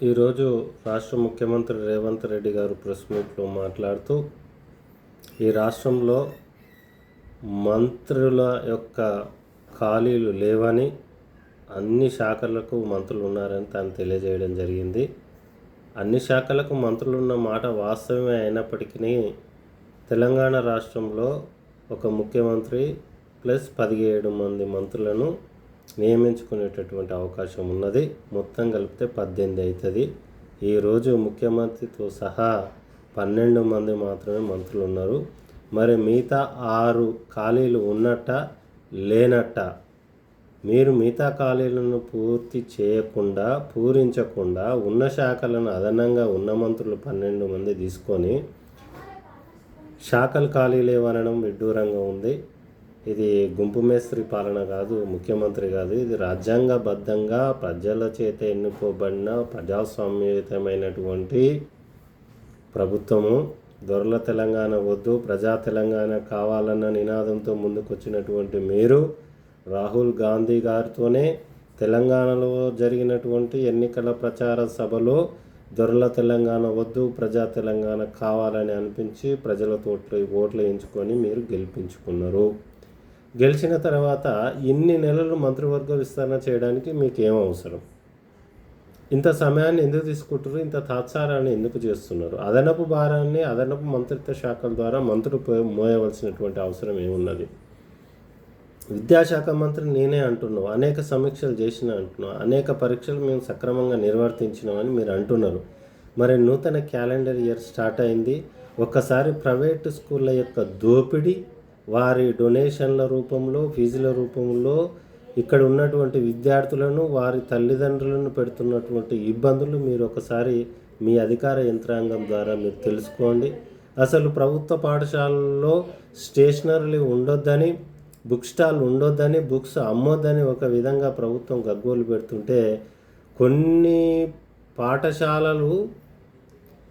ఈరోజు రాష్ట్ర ముఖ్యమంత్రి రేవంత్ రెడ్డి గారు ప్రెస్ మీట్లో మాట్లాడుతూ ఈ రాష్ట్రంలో మంత్రుల యొక్క ఖాళీలు లేవని అన్ని శాఖలకు మంత్రులు ఉన్నారని తాను తెలియజేయడం జరిగింది. అన్ని శాఖలకు మంత్రులు ఉన్న మాట వాస్తవమే అయినప్పటికీ తెలంగాణ రాష్ట్రంలో ఒక ముఖ్యమంత్రి ప్లస్ పదిహేడు మంది మంత్రులను నియమించుకునేటటువంటి అవకాశం ఉన్నది. మొత్తం కలిపితే పద్దెనిమిది అవుతుంది ఈరోజు ముఖ్యమంత్రితో సహా పన్నెండు మంది మాత్రమే మంత్రులు ఉన్నారు. మరి మిగతా ఆరు ఖాళీలు ఉన్నట్ట లేనట్ట? మీరు మిగతా ఖాళీలను పూర్తి చేయకుండా పూరించకుండా ఉన్న శాఖలను అదనంగా ఉన్న మంత్రులు పన్నెండు మంది తీసుకొని శాఖలు ఖాళీ లేవనడం విడ్డూరంగా ఉంది. ఇది గుంపు మేస్త్రి పాలన కాదు ముఖ్యమంత్రి కాదు. ఇది రాజ్యాంగబద్ధంగా ప్రజల చేత ఎన్నుకోబడిన ప్రజాస్వామ్యయుతమైనటువంటి ప్రభుత్వము. దొరల తెలంగాణ వద్దు ప్రజా తెలంగాణ కావాలన్న నినాదంతో ముందుకొచ్చినటువంటి మీరు రాహుల్ గాంధీ గారితోనే తెలంగాణలో జరిగినటువంటి ఎన్నికల ప్రచార సభలో దొరల తెలంగాణ వద్దు ప్రజా తెలంగాణ కావాలని అనిపించి ప్రజలతో ఓట్లు ఎంచుకొని మీరు గెలిపించుకున్నారు. గెలిచిన తర్వాత ఇన్ని నెలలు మంత్రివర్గ విస్తరణ చేయడానికి మీకు ఏం అవసరం? ఇంత సమయాన్ని ఎందుకు తీసుకుంటారు ఇంత తాత్సారాన్ని ఎందుకు చేస్తున్నారు? అదనపు భారాన్ని అదనపు మంత్రిత్వ శాఖల ద్వారా మంత్రులు మోయవలసినటువంటి అవసరం ఏమున్నది? విద్యాశాఖ మంత్రి నేనే అంటున్నావు అనేక సమీక్షలు చేసిన అంటున్నావు అనేక పరీక్షలు మేము సక్రమంగా నిర్వర్తించినామని మీరు అంటున్నారు. మరి నూతన క్యాలెండర్ ఇయర్ స్టార్ట్ అయింది. ఒక్కసారి ప్రైవేట్ స్కూళ్ళ యొక్క దోపిడీ వారి డొనేషన్ల రూపంలో ఫీజుల రూపంలో ఇక్కడ ఉన్నటువంటి విద్యార్థులను వారి తల్లిదండ్రులను పెడుతున్నటువంటి ఇబ్బందులు మీరు ఒకసారి మీ అధికార యంత్రాంగం ద్వారా మీరు తెలుసుకోండి. అసలు ప్రభుత్వ పాఠశాలల్లో స్టేషనరీ ఉండొద్దని బుక్ స్టాల్ ఉండొద్దని బుక్స్ అమ్మొద్దని ఒక విధంగా ప్రభుత్వం గగ్గోలు పెడుతుంటే కొన్ని పాఠశాలలు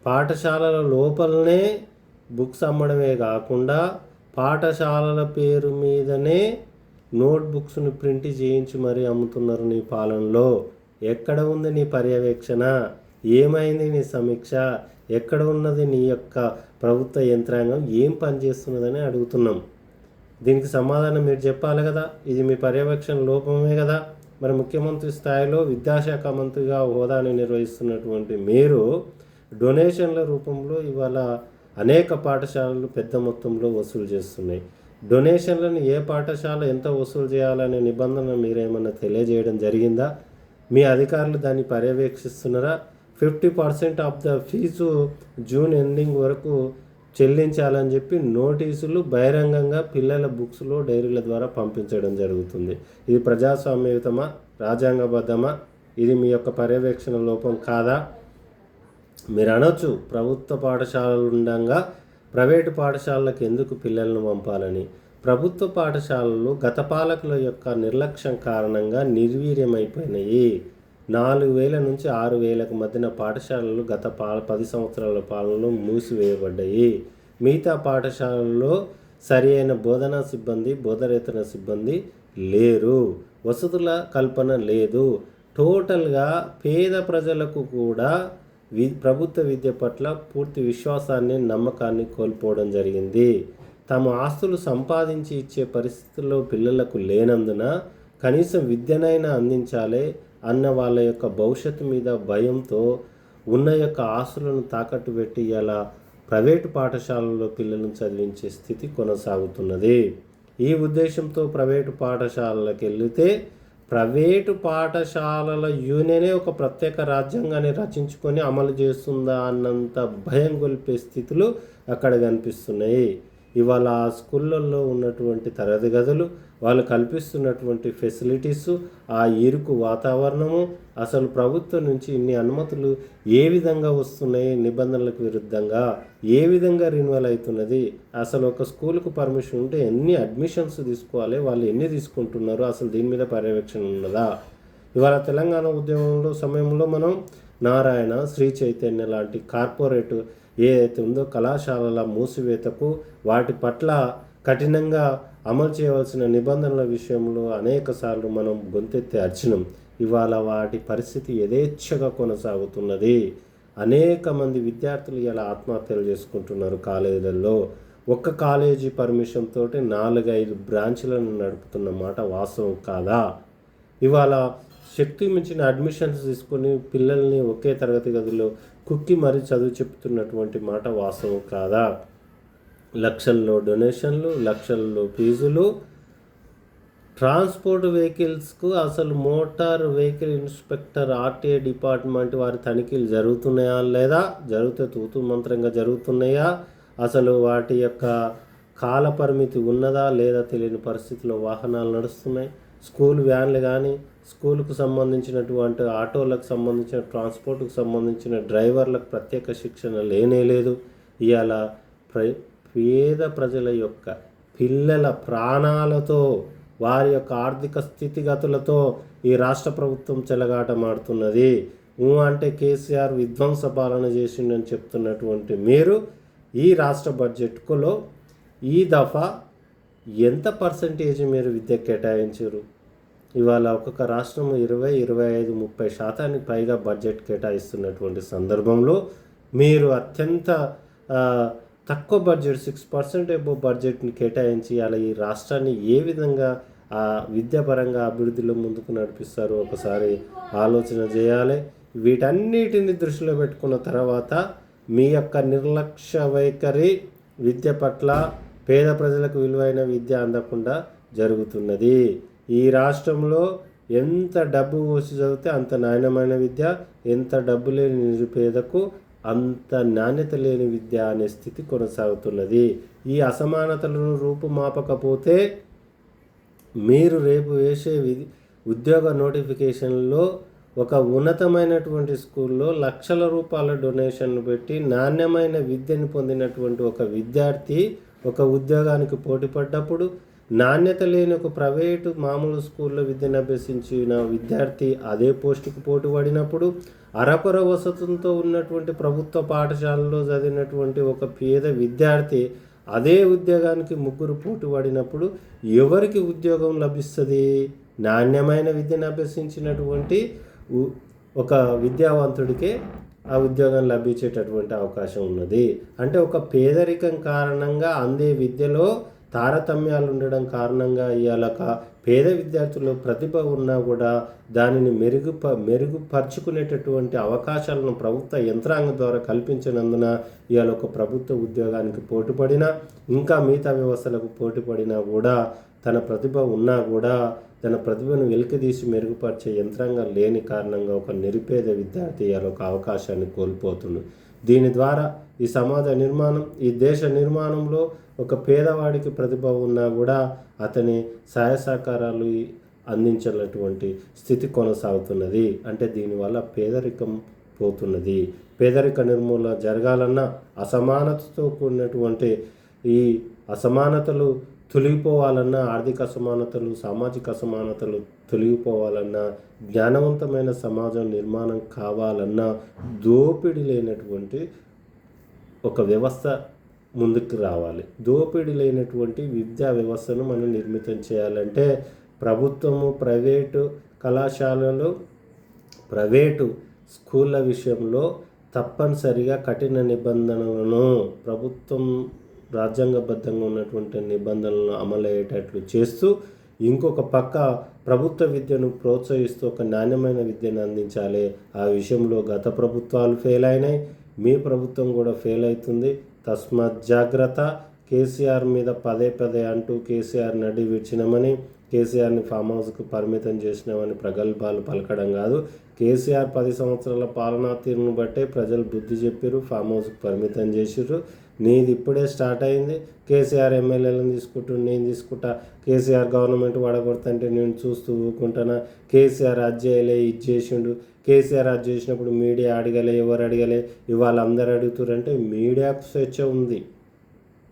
పాఠశాలల లోపలనే బుక్స్ అమ్మడమే కాకుండా పాఠశాలల పేరు మీదనే నోట్బుక్స్ను ప్రింట్ చేయించి మరీ అమ్ముతున్నారు నీ పాలనలో. ఎక్కడ ఉంది నీ పర్యవేక్షణ? ఏమైంది నీ సమీక్ష? ఎక్కడ ఉన్నది నీ యొక్క ప్రభుత్వ యంత్రాంగం? ఏం పనిచేస్తున్నదని అడుగుతున్నాం. దీనికి సమాధానం మీరు చెప్పాలి కదా. ఇది మీ పర్యవేక్షణ లోపమే కదా. మరి ముఖ్యమంత్రి స్థాయిలో విద్యాశాఖ మంత్రిగా హోదాని నిర్వహిస్తున్నటువంటి మీరు డొనేషన్ల రూపంలో ఇవాళ అనేక పాఠశాలలు పెద్ద మొత్తంలో వసూలు చేస్తున్నాయి. డొనేషన్లను ఏ పాఠశాల ఎంత వసూలు చేయాలనే నిబంధన మీరేమన్నా తెలియజేయడం జరిగిందా? మీ అధికారులు దాన్ని పర్యవేక్షిస్తున్నారా? Fifty percent of the fee June ending వరకు చెల్లించాలని చెప్పి నోటీసులు బహిరంగంగా పిల్లల బుక్స్లో డైరీల ద్వారా పంపించడం జరుగుతుంది. ఇది ప్రజాస్వామ్యయుతమా? రాజ్యాంగబద్ధమా? ఇది మీ యొక్క పర్యవేక్షణ లోపం కాదా? మీరు అనొచ్చు ప్రభుత్వ పాఠశాలలు ఉండగా ప్రైవేటు పాఠశాలలకు ఎందుకు పిల్లలను పంపాలని? ప్రభుత్వ పాఠశాలలు గత పాలకుల యొక్క నిర్లక్ష్యం కారణంగా నిర్వీర్యమైపోయినాయి. నాలుగు వేల నుంచి ఆరు వేలకు మధ్యన పాఠశాలలు గత పా పది సంవత్సరాల పాలనలో మూసివేయబడ్డాయి. మిగతా పాఠశాలల్లో సరి అయిన బోధనా సిబ్బంది బోధరేతర సిబ్బంది లేరు. వసతుల కల్పన లేదు. టోటల్గా పేద ప్రజలకు కూడా వి ప్రభుత్వ విద్య పట్ల పూర్తి విశ్వాసాన్ని నమ్మకాన్ని కోల్పోవడం జరిగింది. తమ ఆస్తులు సంపాదించి ఇచ్చే పరిస్థితుల్లో పిల్లలకు లేనందున కనీసం విద్యనైనా అందించాలి అన్న వాళ్ళ యొక్క భవిష్యత్తు మీద భయంతో ఉన్న యొక్క ఆస్తులను తాకట్టు పెట్టి ఇలా ప్రైవేటు పాఠశాలల్లో పిల్లలను చదివించే స్థితి కొనసాగుతున్నది. ఈ ఉద్దేశంతో ప్రైవేటు పాఠశాలలకు వెళితే ప్రైవేటు పాఠశాలల యూనియనే ఒక ప్రత్యేక రాజ్యాంగాన్ని రచించుకొని అమలు చేస్తుందా అన్నంత భయం గొలిపే స్థితులు అక్కడ కనిపిస్తున్నాయి. ఇవాళ ఆ స్కూళ్ళల్లో ఉన్నటువంటి తరగతి గదులు వాళ్ళు కల్పిస్తున్నటువంటి ఫెసిలిటీస్ ఆ ఇరుకు వాతావరణము అసలు ప్రభుత్వం నుంచి ఇన్ని అనుమతులు ఏ విధంగా వస్తున్నాయి నిబంధనలకు విరుద్ధంగా? ఏ విధంగా రిన్యువల్ అవుతున్నది? అసలు ఒక స్కూల్కు పర్మిషన్ ఉంటే ఎన్ని అడ్మిషన్స్ తీసుకోవాలి? వాళ్ళు ఎన్ని తీసుకుంటున్నారు? అసలు దీని మీద పర్యవేక్షణ ఉన్నదా? ఇవాళ తెలంగాణ ఉద్యమంలో సమయంలో మనం నారాయణ శ్రీ చైతన్య లాంటి కార్పొరేట్ ఏదైతే ఉందో కళాశాలల మూసివేతకు వాటి పట్ల కఠినంగా అమలు చేయవలసిన నిబంధనల విషయంలో అనేక సార్లు మనం గొంతెత్తి అర్చనం. ఇవాళ వాటి పరిస్థితి యథేచ్ఛగా కొనసాగుతున్నది. అనేక మంది విద్యార్థులు ఇలా ఆత్మహత్యలు చేసుకుంటున్నారు కాలేజీలలో. ఒక్క కాలేజీ పర్మిషన్ తోటి నాలుగైదు బ్రాంచ్లను నడుపుతున్న మాట వాస్తవం కాదా? ఇవాళ శక్తి మించిన అడ్మిషన్స్ తీసుకొని పిల్లల్ని ఒకే తరగతి గదిలో కుక్కి మరీ చదువు చెప్తున్నటువంటి మాట వాస్తవం కాదా? లక్షల్లో డొనేషన్లు లక్షల్లో ఫీజులు. ట్రాన్స్పోర్ట్ వెహికల్స్కు అసలు motor vehicle inspector RTA department వారి తనిఖీలు జరుగుతున్నాయా లేదా? జరిగితే తూతు మంత్రంగా జరుగుతున్నాయా? అసలు వాటి యొక్క కాల పరిమితి ఉన్నదా లేదా తెలియని పరిస్థితిలో వాహనాలు నడుస్తున్నాయి. స్కూల్ వ్యాన్లు కానీ స్కూల్కు సంబంధించినటువంటి ఆటోలకు సంబంధించిన ట్రాన్స్పోర్ట్కు సంబంధించిన డ్రైవర్లకు ప్రత్యేక శిక్షణ లేనే లేదు. ఇవాళ ప్ర పేద ప్రజల యొక్క పిల్లల ప్రాణాలతో వారి యొక్క ఆర్థిక స్థితిగతులతో ఈ రాష్ట్ర ప్రభుత్వం చెలగాటమాడుతున్నది. ఊ అంటే కేసీఆర్ విధ్వంస పాలన చేసిండని చెప్తున్నటువంటి మీరు ఈ రాష్ట్ర బడ్జెట్కులో ఈ దఫా ఎంత పర్సంటేజ్ మీరు విద్య కేటాయించారు? ఇవాళ ఒక్కొక్క రాష్ట్రం ఇరవై ఇరవై ఐదు ముప్పై శాతానికి పైగా బడ్జెట్ కేటాయిస్తున్నటువంటి సందర్భంలో మీరు అత్యంత తక్కువ బడ్జెట్ సిక్స్ పర్సెంట్ ఎబో బడ్జెట్ని కేటాయించి అలా ఈ రాష్ట్రాన్ని ఏ విధంగా ఆ విద్యాపరంగా అభివృద్ధిలో ముందుకు నడిపిస్తారో ఒకసారి ఆలోచన చేయాలి. వీటన్నిటిని దృష్టిలో పెట్టుకున్న తర్వాత మీ యొక్క నిర్లక్ష్య వైఖరి విద్య పట్ల పేద ప్రజలకు విలువైన విద్య అందకుండా జరుగుతున్నది. ఈ రాష్ట్రంలో ఎంత డబ్బు పోసి చదివితే అంత నాణ్యమైన విద్య ఎంత డబ్బు లేని నిరుపేదకు అంత నాణ్యత లేని విద్య అనే స్థితి కొనసాగుతున్నది. ఈ అసమానతలను రూపుమాపకపోతే మీరు రేపు వేసే విధి ఉద్యోగ నోటిఫికేషన్లో ఒక ఉన్నతమైనటువంటి స్కూల్లో లక్షల రూపాయల డొనేషన్లు పెట్టి నాణ్యమైన విద్యను పొందినటువంటి ఒక విద్యార్థి ఒక ఉద్యోగానికి పోటీపడ్డప్పుడు నాణ్యత లేని ఒక ప్రైవేటు మామూలు స్కూల్లో విద్యను అభ్యసించిన విద్యార్థి అదే పోస్టుకు పోటీ పడినప్పుడు అరకొర వసతులతో ఉన్నటువంటి ప్రభుత్వ పాఠశాలలో చదివినటువంటి ఒక పేద విద్యార్థి అదే ఉద్యోగానికి ముగ్గురు పోటీ పడినప్పుడు ఎవరికి ఉద్యోగం లభిస్తుంది? నాణ్యమైన విద్యను అభ్యసించినటువంటి ఒక విద్యావంతుడికే ఆ ఉద్యోగం లభించేటటువంటి అవకాశం ఉన్నది. అంటే ఒక పేదరికం కారణంగా అందే విద్యలో తారతమ్యాలు ఉండడం కారణంగా ఇవాళ పేద విద్యార్థుల్లో ప్రతిభ ఉన్నా కూడా దానిని మెరుగుప మెరుగుపరుచుకునేటటువంటి అవకాశాలను ప్రభుత్వ యంత్రాంగం ద్వారా కల్పించినందున ఇవాళ ఒక ప్రభుత్వ ఉద్యోగానికి పోటీపడినా ఇంకా మిగతా వ్యవస్థలకు పోటీపడినా కూడా తన ప్రతిభ ఉన్నా కూడా తన ప్రతిభను వెలికితీసి మెరుగుపరిచే యంత్రాంగం లేని కారణంగా ఒక నిరుపేద విద్యార్థి ఇవాళ ఒక అవకాశాన్ని కోల్పోతుంది దీని ద్వారా ఈ సమాజ నిర్మాణం ఈ దేశ నిర్మాణంలో ఒక పేదవాడికి ప్రతిభ ఉన్నా కూడా అతని సహాయ సహకారాలు అందించినటువంటి స్థితి కొనసాగుతున్నది. అంటే దీనివల్ల పేదరికం పోతున్నది. పేదరిక నిర్మూలన జరగాలన్నా అసమానతతో కూడినటువంటి ఈ అసమానతలు తొలగిపోవాలన్నా ఆర్థిక అసమానతలు సామాజిక అసమానతలు తొలగిపోవాలన్నా జ్ఞానవంతమైన సమాజం నిర్మాణం కావాలన్నా దోపిడీ లేనటువంటి ఒక వ్యవస్థ ముందుకు రావాలి. దోపిడీ లేనటువంటి విద్యా వ్యవస్థను మనం నిర్మితం చేయాలంటే ప్రభుత్వము ప్రైవేటు కళాశాలలు ప్రైవేటు స్కూళ్ళ విషయంలో తప్పనిసరిగా కఠిన నిబంధనలను ప్రభుత్వం రాజ్యాంగబద్ధంగా ఉన్నటువంటి నిబంధనలను అమలయ్యేటట్లు చేస్తూ ఇంకొక పక్క ప్రభుత్వ విద్యను ప్రోత్సహిస్తూ ఒక నాణ్యమైన విద్యను అందించాలి. ఆ విషయంలో గత ప్రభుత్వాలు ఫెయిల్ అయినాయి. మీ ప్రభుత్వం కూడా ఫెయిల్ అవుతుంది. తస్మాత్ జాగ్రత్త. కేసీఆర్ మీద పదే పదే అంటూ కేసీఆర్ నడి విడిచినామని కేసీఆర్ని ఫామ్ హౌస్కు పరిమితం చేసినామని ప్రగల్భాలు పలకడం కాదు. కేసీఆర్ పది సంవత్సరాల పాలనా తీరును బట్టే ప్రజలు బుద్ధి చెప్పారు ఫామ్ హౌస్కు పరిమితం చేసిర్రు. నీది ఇప్పుడే స్టార్ట్ అయింది. కేసీఆర్ ఎమ్మెల్యేలను తీసుకుంటూ నేను తీసుకుంటా. కేసీఆర్ గవర్నమెంట్ వాడగొడుతుంటే నేను చూస్తూ ఊరుకుంటానా? కేసీఆర్ అది చేయలే ఇది చేసిండు. కేసీఆర్ అది చేసినప్పుడు మీడియా అడగలే ఎవరు అడగలే? ఇవాళ అందరు అడుగుతారంటే మీడియాకు స్వేచ్ఛ ఉంది.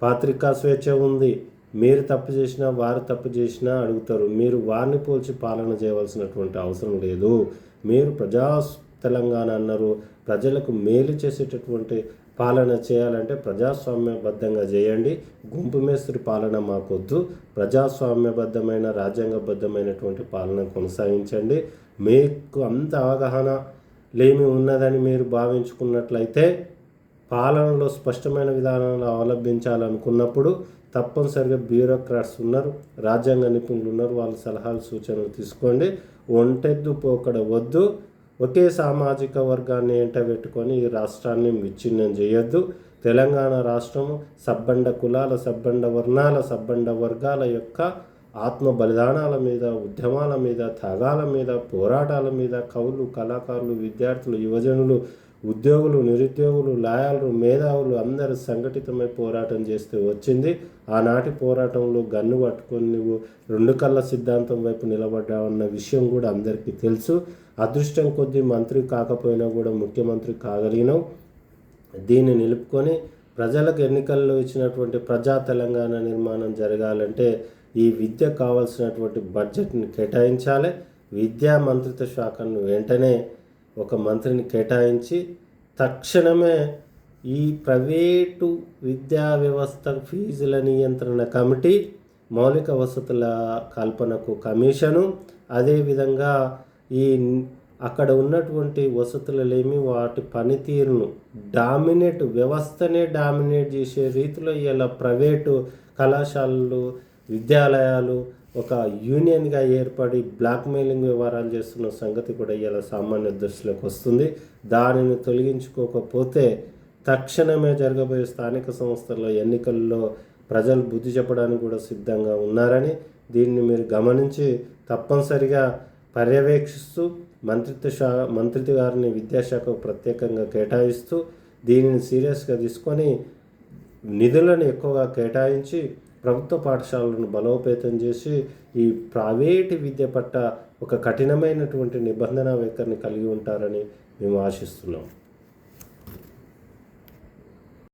పాత్రికా స్వేచ్ఛ ఉంది. మీరు తప్పు చేసినా వారు తప్పు చేసినా అడుగుతారు. మీరు వారిని పోల్చి పాలన చేయవలసినటువంటి అవసరం లేదు. మీరు ప్రజా తెలంగాణ అన్నారు. ప్రజలకు మేలు చేసేటటువంటి పాలన చేయాలంటే ప్రజాస్వామ్యబద్ధంగా చేయండి. గుంపు మేస్త్రి పాలన మాకొద్దు. ప్రజాస్వామ్యబద్ధమైన రాజ్యాంగబద్ధమైనటువంటి పాలన కొనసాగించండి. మీకు అంత అవగాహన లేమి ఉన్నదని మీరు భావించుకున్నట్లయితే పాలనలో స్పష్టమైన విధానాలు అవలంబించాలనుకున్నప్పుడు తప్పనిసరిగా బ్యూరోక్రాట్స్ ఉన్నారు రాజ్యాంగ నిపుణులు ఉన్నారు. వాళ్ళ సలహాలు సూచనలు తీసుకోండి. ఒంటెద్దు పోకడ వద్దు. ఒకే సామాజిక వర్గాన్ని ఎంటబెట్టుకొని ఈ రాష్ట్రాన్ని విచ్ఛిన్నం చేయొద్దు. తెలంగాణ రాష్ట్రము సబ్బండ కులాల సబ్బండ వర్ణాల సబ్బండ వర్గాల యొక్క ఆత్మ బలిదానాల మీద ఉద్యమాల మీద త్యాగాల మీద పోరాటాల మీద కవులు కళాకారులు విద్యార్థులు యువజనులు ఉద్యోగులు నిరుద్యోగులు లాయర్లు మేధావులు అందరూ సంఘటితమై పోరాటం చేస్తూ వచ్చింది. ఆనాటి పోరాటంలో గన్ను పట్టుకొని నువ్వు రెండు కళ్ళ సిద్ధాంతం వైపు నిలబడ్డావన్న విషయం కూడా అందరికీ తెలుసు. అదృష్టం కొద్దీ మంత్రి కాకపోయినా కూడా ముఖ్యమంత్రి కాగలిగినావు. దీన్ని నిలుపుకొని ప్రజలకు ఎన్నికల్లో ఇచ్చినటువంటి ప్రజా తెలంగాణ నిర్మాణం జరగాలంటే ఈ విద్య కావాల్సినటువంటి బడ్జెట్ని కేటాయించాలి. విద్యా మంత్రిత్వ శాఖను వెంటనే ఒక మంత్రిని కేటాయించి తక్షణమే ఈ ప్రైవేటు విద్యా వ్యవస్థ ఫీజుల నియంత్రణ కమిటీ మౌలిక వసతుల కల్పనకు కమిషను. అదేవిధంగా ఈ అక్కడ ఉన్నటువంటి వసతులలేమి వాటి పనితీరును డామినేట్ వ్యవస్థనే డామినేట్ చేసే రీతిలో ఇలా ప్రైవేటు కళాశాలలు విద్యాలయాలు ఒక యూనియన్గా ఏర్పడి బ్లాక్మెయిలింగ్ వ్యవహారాలు చేస్తున్న సంగతి కూడా ఇలా సామాన్య దృష్టిలోకి వస్తుంది. దానిని తొలగించుకోకపోతే తక్షణమే జరగబోయే స్థానిక సంస్థల ఎన్నికల్లో ప్రజలు బుద్ధి చెప్పడానికి కూడా సిద్ధంగా ఉన్నారని దీన్ని మీరు గమనించి తప్పనిసరిగా పర్యవేక్షిస్తూ మంత్రిత్వ శాఖ మంత్రిత్వ గారిని విద్యాశాఖకు ప్రత్యేకంగా కేటాయిస్తూ దీనిని సీరియస్గా తీసుకొని నిధులను ఎక్కువగా కేటాయించి ప్రభుత్వ పాఠశాలను బలోపేతం చేసి ఈ ప్రైవేటు విద్య పట్ల ఒక కఠినమైనటువంటి నిబంధన వైఖరిని కలిగి ఉంటారని మేము ఆశిస్తున్నాం.